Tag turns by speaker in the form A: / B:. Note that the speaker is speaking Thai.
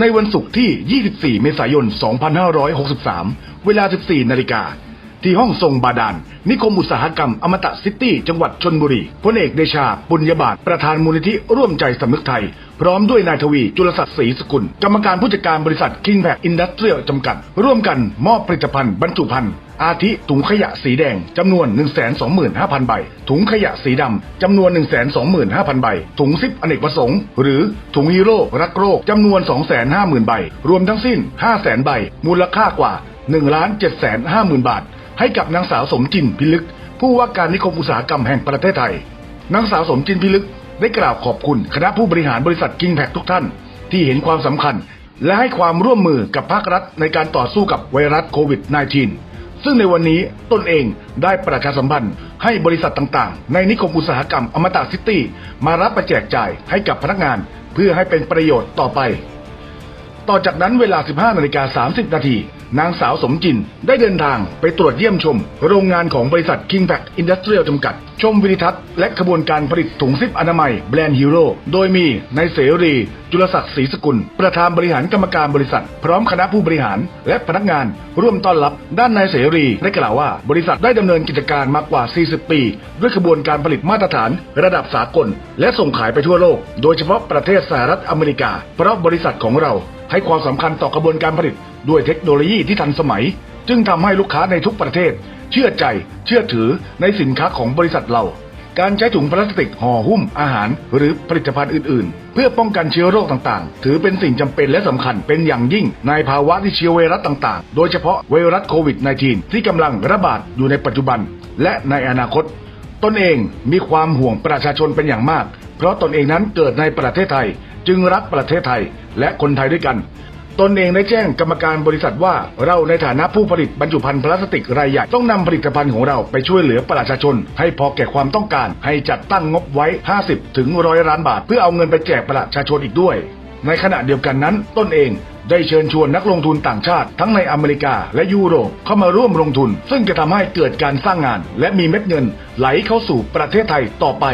A: ในวันศุกร์ที่ 24 เมษายน 2563 เวลา 14 นาฬิกา ที่ห้องทรงบาดาลนิคมอุตสาหกรรมอมตะซิตี้ จังหวัดชนบุรีพลเอกเดชา ปุญญาบาทประธานมูลนิธิร่วมใจสำนึกไทย พร้อมด้วยนายทวี จุลศักดิ์ศรีสกุล กรรมการผู้จัดการบริษัทคิงแพคอินดัสเทรียลจำกัด ร่วมกันมอบผลิตภัณฑ์บรรจุภัณฑ์ อาทิถุงขยะสีแดงจำนวน 125,000 ใบ ถุงขยะสีดำจำนวน 125,000 ใบ ถุงซิปอเนกประสงค์ หรือถุงฮีโร่รักโรคจำนวน 250,000 ใบ รวมทั้งสิ้น 500,000 ใบ มูลค่ากว่า 1 750,000 บาท ให้กับนางสาวสมจินพิลึก ผู้ว่าการนิคมอุตสาหกรรมแห่งประเทศไทย นางสาวสมจินพิลึกได้กล่าวขอบคุณคณะผู้บริหารบริษัทกิงแพคทุกท่าน ที่เห็นความสำคัญ และให้ความร่วมมือกับภาครัฐในการต่อสู้กับไวรัสโควิด -19 ซึ่งในวันนี้ตนเองได้ประชาสัมพันธ์ให้บริษัทต่างๆ ในนิคมอุตสาหกรรมอมตะซิตี้มารับไปแจกจ่ายให้กับพนักงานเพื่อให้เป็นประโยชน์ต่อไป ต่อจากนั้นเวลา 15นาฬิกา30นาที นางสาวสมจินได้เดินทางไปตรวจเยี่ยมชม โรงงานของบริษัท King Pack Industrial จำกัด ชมวินิทัศน์และขบวนการผลิตถุงซิปอนามัยแบรนด์ฮีโร่โดยมีนายเสรี จุลศักดิ์ศรีสกุล ประธานบริหารกรรมการบริษัท พร้อมคณะผู้บริหารและพนักงานร่วมต้อนรับ ด้านนายเสรีได้กล่าวว่า บริษัทได้ดำเนินกิจการมากว่า 40 ปี ด้วยขบวนการผลิตมาตรฐาน ระดับสากล และส่งขายไปทั่วโลก โดยเฉพาะประเทศสหรัฐอเมริกา เพราะบริษัทของเรา ให้ความสำคัญต่อกระบวนการผลิตด้วยเทคโนโลยีที่ทันสมัย จึงทำให้ลูกค้าในทุกประเทศ เชื่อใจ เชื่อถือในสินค้าของบริษัทเรา การใช้ถุงพลาสติกห่อหุ้มอาหาร หรือผลิตภัณฑ์อื่น ๆ เพื่อป้องกันเชื้อโรคต่าง ๆ ถือเป็นสิ่งจำเป็นและสำคัญเป็นอย่างยิ่ง ในภาวะที่เชื้อไวรัสต่าง ๆ โดยเฉพาะไวรัสโควิด -19 ที่กำลังระบาดอยู่ในปัจจุบัน และในอนาคตตนเองมีความห่วงประชาชนเป็นอย่างมาก เพราะตนเองนั้นเกิดในประเทศไทย จึงรักประเทศไทยและคนไทยด้วยกัน ตนเองได้แจ้งกรรมการบริษัทว่าเราในฐานะผู้ผลิตบรรจุภัณฑ์พลาสติกรายใหญ่ต้องนำผลิตภัณฑ์ของเราไปช่วยเหลือประชาชน ให้พอแก่ความต้องการ ให้จัดตั้งงบไว้ 50 ถึงร้อยล้านบาท เพื่อเอาเงินไปแจกประชาชนอีกด้วย ในขณะเดียวกันนั้นตนเองได้เชิญชวนนักลงทุนต่างชาติทั้งในอเมริกาและยุโรปเข้ามาร่วมลงทุน ซึ่งจะทำให้เกิดการสร้างงาน และมีเม็ดเงินไหลเข้าสู่ประเทศไทยต่อไป